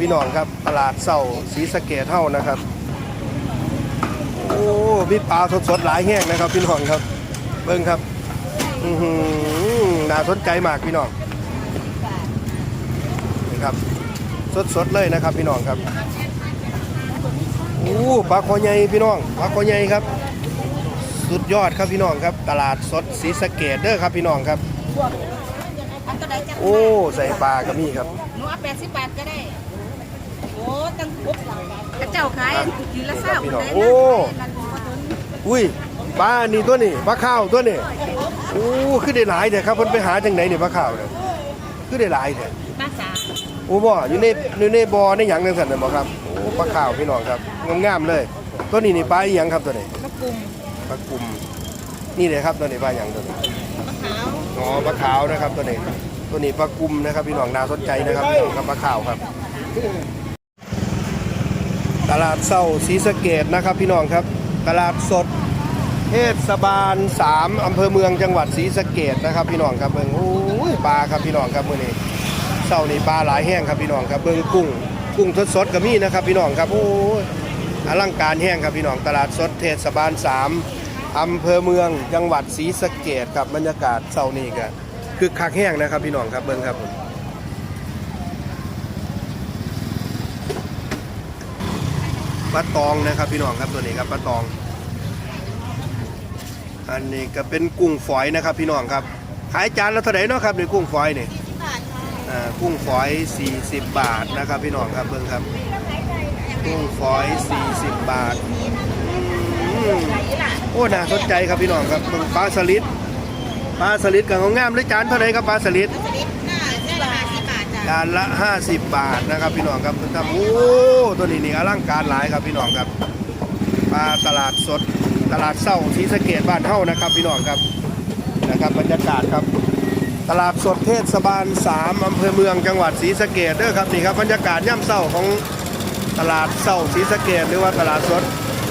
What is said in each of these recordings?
พี่น้องครับตลาดเศร้าศรีสะเกดเท่านะครับ โอ้มีปลาสดๆหลายแห้งนะครับ พี่น้องครับ เบิ่งครับอือหือน่าสนใจมากพี่น้องนี่ครับ สดๆเลยนะครับ พี่น้องครับโอ้ปลาคอใหญ่พี่น้องปลาคอใหญ่ครับ สุดยอดครับพี่น้องครับ ตลาดสดศรีสะเกดเด้อครับพี่น้องครับ โอ้ใส่ปลาก็มีครับ แปดสิบบาทก็ได้ โอ้ตั้งปุ๊บกระเจ้าขายทีละเศร้าพี่น้องโอ้อุ้ยปลานี่ตัวนี่ปลาข้าวตัวนี่โอ้คือได้หลายเถอะครับเพิ่นไปหาจังไหนนี่ปลาข้าวเนี่ยคือได้หลายเถอะป้าสาโอ้บ่อยู่ในอยู่ในบ่อในหยังจังซั่นน่ะบ่ครับโอ้ปลาข้าวพี่น้องครับงามๆเลย ตัวนี้นี่ปลาอีหยังครับตัวนี้มะกรุมปลากุมนี่เลยครับตัวนี้ปลาหยังตัวนี้มะขาว อ๋อปลาขาวนะครับตัวนี้ ตัวนี้ปลากุมนะครับพี่น้องน่าสนใจนะครับพี่น้องครับปลาขาวครับ ตลาดเศร้าศรีสะเกดนะครับพี่น้องครับ ตลาดสดเทศบาล 3 อำเภอเมืองจังหวัดศรีสะเกดนะครับ พี่น้องครับเบิ่งโอ้ยปลาครับพี่น้องครับมื้อนี้เศร้านี่ปลาหลายแห้งครับพี่น้องครับเบิ่งกุ้งกุ้งสดๆก็มีนะครับ พี่น้องครับโอ้ยอลังการแห้งครับพี่น้องตลาดสดเทศบาล 3 อำเภอเมืองจังหวัดศรีสะเกดครับบรรยากาศเศร้านี่ก็ คือคักแห้งนะครับพี่น้องครับเบิ่งครับผมปลาตองนะครับพี่น้องครับตัวนี้ครับปลาตอง อันนี้ก็เป็นกุ้งฝอยนะครับพี่น้องครับขายจานละเท่าไหร่เนาะครับในกุ้งฝอยนี่อ่ากุ้งฝอย 40 บาทนะครับพี่น้องครับเบิ่งครับกุ้งฝอย 40 บาทอืมโอ้น่าสนใจครับพี่น้องครับเบิ่งปลาสลิด ปลาสลิดกับงามๆเลยจานเท่าไหร่ครับปลาสลิดสลิดน่าสิบบาทสิบบาทจ้ะจานละ 50 บาทนะครับพี่น้องครับครับโอ้ตัวนี้นี่อลังการหลายครับพี่น้องครับปลาตลาดสดตลาดเศร้าศรีสะเกดบ้านเฮานะครับพี่น้องครับนะครับบรรยากาศครับ ตลาดสดเทศบาล 3อำเภอเมืองจังหวัดศรีสะเกดเด้อครับนี่ครับบรรยากาศย่ำเศร้าของตลาดเศร้าศรีสะเกดหรือว่าตลาดสด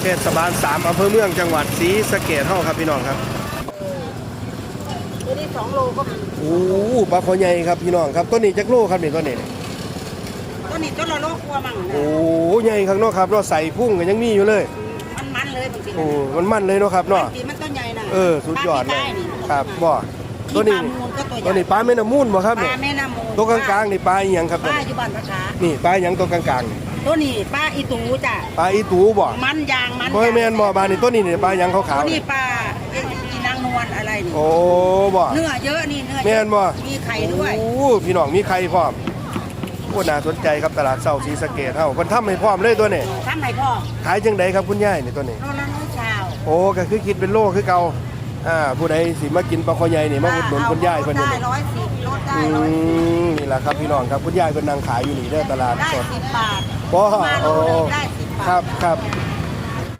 เทศบาล 3อำเภอเมืองจังหวัดศรีสะเกดเฮาครับพี่น้องครับตัวนี้ สองโลก็มีโอ้ปลาคอใหญ่ครับพี่น้องครับตัวนี้จักโลครับนี่ตัวนี้ตัวนี้ตัวละโลกลัวมั่งนะโอ้ใหญ่ข้างนอกครับเนาะใส่พุ่งก็ยังมีอยู่เลย มันมันๆเลยบางทีโอ้มันมั่นเลยเนาะครับเนาะบางทีมันต้นใหญ่นะเออสุดยอดเลยปาที่ใต้นี่ครับบ่ตัวนี่นี้ปลามูลก็ตัวใหญ่ตัวนี้ปลาแม่น้ำมูลบ่ครับปเนี่ลายแม่น้ำมูลตัวกลางๆนี่ปลาอีหยังครับปตัวลานี้อยู่บ้านประชานี่ปลาอีหยังตัวกลางๆนี่ตัวนี้ปลาอีตูจ้ะปลาอีตูบ่มันยางมันบ่ให้แม่นบ่บาดนี่ตัวนี้นี่ปลาหยังขาวตัวๆนี้นี่ปลาเอ็นอีนาง นวลอะไรนี่โอ้บ่เนื้อเยอะนี่เนื้อเยอะแม่นบ่มีไข่ด้วยโอ้พี่น้องมีใครพร้อมโอ้น่าสนใจครับตลาดเช้าศรีสะเกษเฮาเพิ่นทำให้พร้อมเลยตัวนี้ทำไหนพ่อขายจังไดครับคุณยายนี่ตัวนี้โลละน้อยชาวโอ้ก็คือคิดเป็นโลคือเก่าอ่าผู้ใดสิมากินปลาคอใหญ่นี่มาอุดหนุนคุณยายเพิ่นได้นี่ร้อยสิบลดได้อืร้อยสิบมนี่แหละครับพี่น้องครับคุณยายเป็นนางขายอยู่นี่เด้อตลาดได้สดสิบบาทบ่มาโลโอ้หนึงได้สิบบาทครับครับ